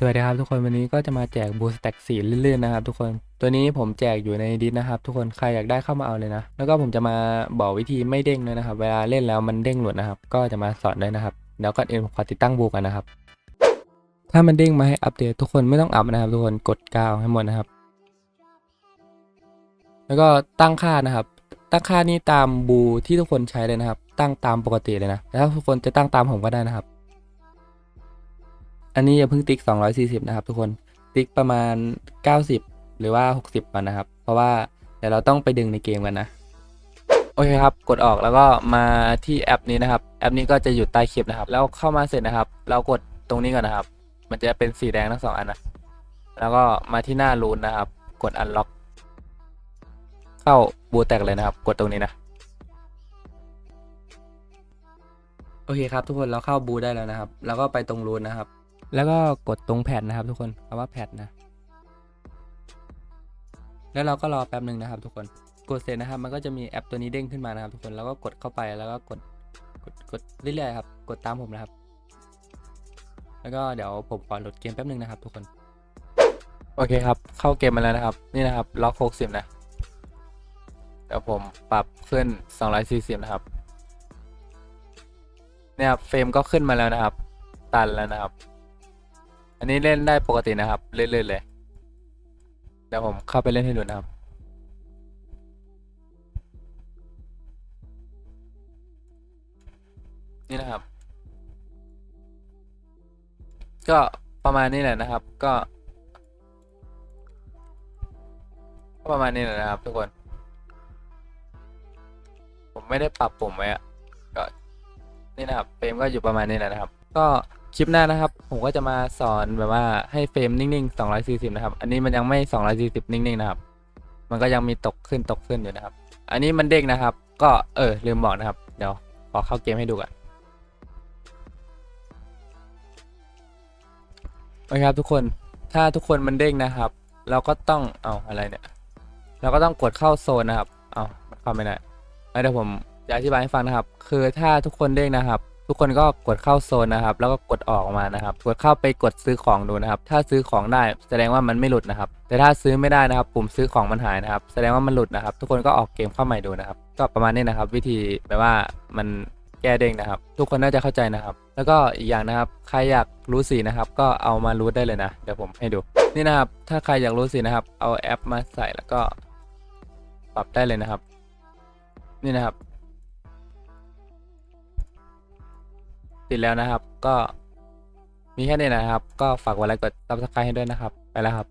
สวัสดีครับทุกคนวันนี้ก็จะมาแจกบูสแต็กสีเลื่อนๆนะครับทุกคนตัวนี้ผมแจกอยู่ในดิสนะครับทุกคนใครอยากได้เข้ามาเอาเลยนะ แล้วก็ผมจะมาบอกวิธีไม่เด้งด้วยนะครับ เวลาเล่นแล้วมันเด้งหลุดนะครับ ก็จะมาสอนด้วยนะครับเดี๋ยวก่อนอื่นขอติดตั้งบูกันนะครับ ถ้ามันเด้งมาให้อัปเดตทุกคนไม่ต้องอัพนะครับ ทุกคนกดกาวให้หมดนะครับ แล้วก็ตั้งค่านะครับ ตั้งค่านี้ตามบูที่ทุกคนใช้เลยนะครับ ตั้งตามปกติเลยนะแต่ถ้าทุกคนจะตั้งตามผมก็ได้นะครับ อันนี้อย่าเพิ่งติ๊ก 240 นะครับทุกคน ติ๊กประมาณ 90 หรือว่า 60 ก่อนนะครับ เพราะว่าเดี๋ยวเราต้องไปดึงในเกมกันนะ โอเคครับ กดออกแล้วก็มาที่แอปนี้นะครับ แอปนี้ก็จะอยู่ใต้คลิปนะครับ แล้วเข้ามาเสร็จนะครับ เรากดตรงนี้ก่อนนะครับ มันจะเป็นสีแดงทั้งสองอันนะ แล้วก็มาที่หน้ารูนนะครับ กด unlock เข้าบูแตกเลยนะครับ กดตรงนี้นะ โอเคครับทุกคนเราเข้าบูได้แล้วนะครับ แล้วก็ไปตรงรูนนะครับ แล้วก็กดตรงแพดนะครับทุกคนคำว่าแพดนะ แล้วเราก็รอแป๊บหนึ่งนะครับ ทุกคน กดเสร็จนะครับ มันก็จะมีแอปตัวนี้เด้งขึ้นมานะครับ ทุกคน แล้วก็กดเข้าไป แล้วก็กด กด กดเรื่อยๆครับ กดตามผมนะครับ แล้วก็เดี๋ยวผมขอโหลดเกมแป๊บหนึ่งนะครับ ทุกคน โอเคครับ เข้าเกมมาแล้วนะครับ นี่นะครับ ล็อก60นะ เดี๋ยวผมปรับขึ้น240นะครับ เนี่ยครับ เฟรมก็ขึ้นมาแล้วนะครับ ตันแล้วนะครับ อันนี้เล่นได้ปกตินะครับ เล่นๆเลยเดี๋ยวผมเข้าไปเล่นให้ดูนะครับ นี่นะครับ ก็ประมาณนี้แหละนะครับ ก็ก็ประมาณนี้แหละนะครับ ทุกคน ผมไม่ได้ปรับปุ่มไว้อะก็นี่นะครับเฟรมก็อยู่ประมาณนี้แหละนะครับ ก็ คลิปหน้านะครับ ผมก็จะมาสอนแบบว่าให้เฟรมนิ่งๆ 240 นะครับ อันนี้มันยังไม่ 240 นิ่งๆ นะครับ มันก็ยังมีตกขึ้นตกขึ้นอยู่นะครับ อันนี้มันเด้งนะครับ ก็เออลืมบอกนะครับ เดี๋ยวขอเข้าเกมให้ดูก่อนโอเคครับทุกคน ถ้าทุกคนมันเด้งนะครับ เราก็ต้อง เอาอะไรเนี่ย เราก็ต้องกดเข้าโซนนะครับ เอาเข้าไม่ได้เดี๋ยวผมจะอธิบายให้ฟังนะครับ คือถ้าทุกคนเด้งนะครับ ทุกคนก็กดเข้าโซนนะครับ แล้วก็กดออกมานะครับ กดเข้าไปกดซื้อของดูนะครับ ถ้าซื้อของได้แสดงว่ามันไม่หลุดนะครับ แต่ถ้าซื้อไม่ได้นะครับ ปุ่มซื้อของมันหายนะครับ แสดงว่ามันหลุดนะครับ ทุกคนก็ออกเกมเข้าใหม่ดูนะครับ ก็ประมาณนี้นะครับ วิธีแบบว่ามันแก้เด้งนะครับ ทุกคนน่าจะเข้าใจนะครับ แล้วก็อีกอย่างนะครับใครอยากรู้สีนะครับ ก็เอามารูทได้เลยนะ เดี๋ยวผมให้ดูนี่นะครับ ถ้าใครอยากรู้สีนะครับ เอาแอปมาใส่แล้วก็ปรับได้เลยนะครับ นี่นะครับ ติดแล้วนะครับ ก็มีแค่นี้นะครับ ก็ฝากกดไลค์กดซับสไครต์ให้ด้วยนะครับ ไปแล้วครับ